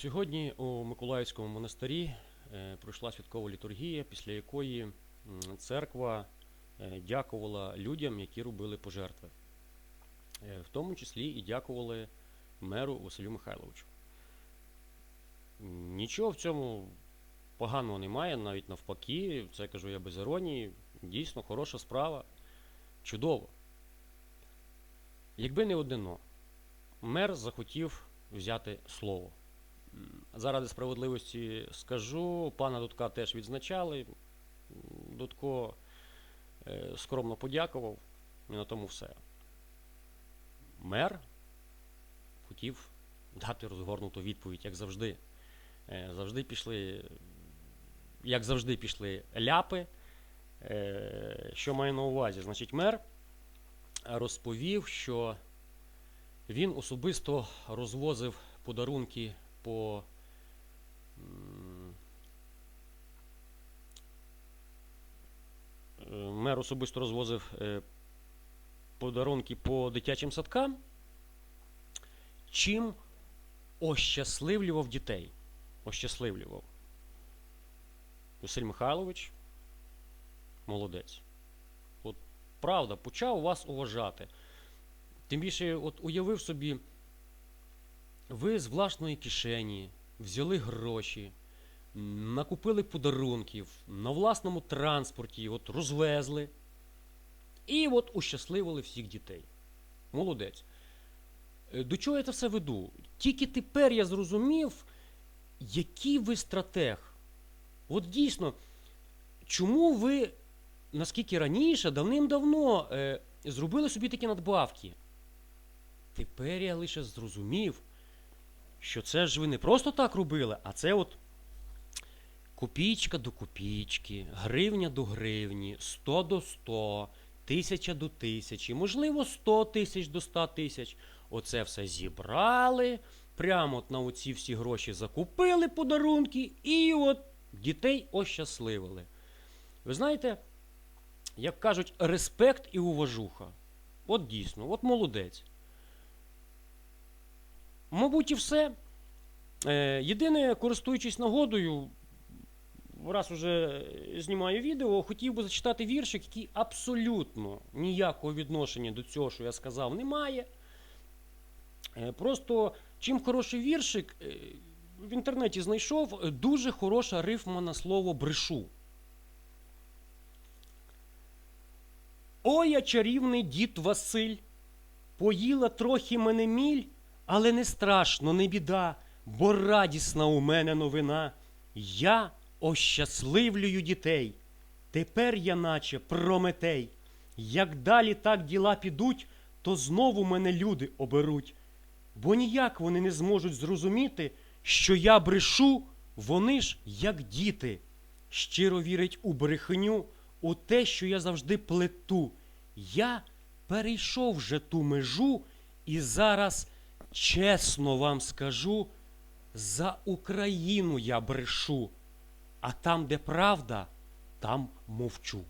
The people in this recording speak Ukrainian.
Сьогодні у Миколаївському монастирі е, пройшла святкова літургія, після якої церква е, дякувала людям, які робили пожертви. Е, В тому числі і дякували меру Василю Михайловичу. Нічого в цьому поганого немає, навіть навпаки, це кажу я без іронії. Дійсно хороша справа. Чудово. Якби не одино, мер захотів взяти слово. Заради справедливості скажу, пана Дудка теж відзначали. Дудко е, скромно подякував, і на тому все. Мер хотів дати розгорнуту відповідь, як завжди. Е, Завжди пішли, як завжди пішли ляпи. Е, Що маю на увазі? Значить, мер розповів, що він особисто розвозив подарунки по е, мер особисто розвозив е, подарунки по дитячим садкам, чим ощасливлював дітей. Ощасливлював. Василь Михайлович молодець. От правда, почав вас уважати. Тим більше, от уявив собі, ви з власної кишені взяли гроші, накупили подарунків, на власному транспорті от розвезли і от ущасливили всіх дітей. Молодець. Е, До чого я це все веду? Тільки тепер я зрозумів, який ви стратег. От дійсно, чому ви, наскільки раніше, давним-давно е, зробили собі такі надбавки? Тепер я лише зрозумів, що це ж ви не просто так робили, а це от копійка до копійки, гривня до гривні, 100 до 100, тисяча до тисячі, можливо, 100 тисяч до 100 тисяч. Оце все зібрали, прямо от на оці всі гроші закупили подарунки і от дітей ощасливили. Ви знаєте, як кажуть, респект і уважуха. От дійсно, от молодець. Мабуть, і все. Е, єдине, користуючись нагодою, раз уже знімаю відео, хотів би зачитати віршик, який абсолютно ніякого відношення до цього, що я сказав, не має. Е, просто чим хороший віршик, е, в інтернеті знайшов дуже хороша рифма на слово брешу. Ой, я чарівний дід Василь, поїла трохи мене міль, але не страшно, не біда, бо радісна у мене новина. Я ощасливлюю дітей. Тепер я наче Прометей. Як далі так діла підуть, то знову мене люди оберуть. Бо ніяк вони не зможуть зрозуміти, що я брешу, вони ж як діти. Щиро вірять у брехню, у те, що я завжди плету. Я перейшов вже ту межу, і зараз чесно вам скажу, за Україну я брешу, а там, де правда, там мовчу.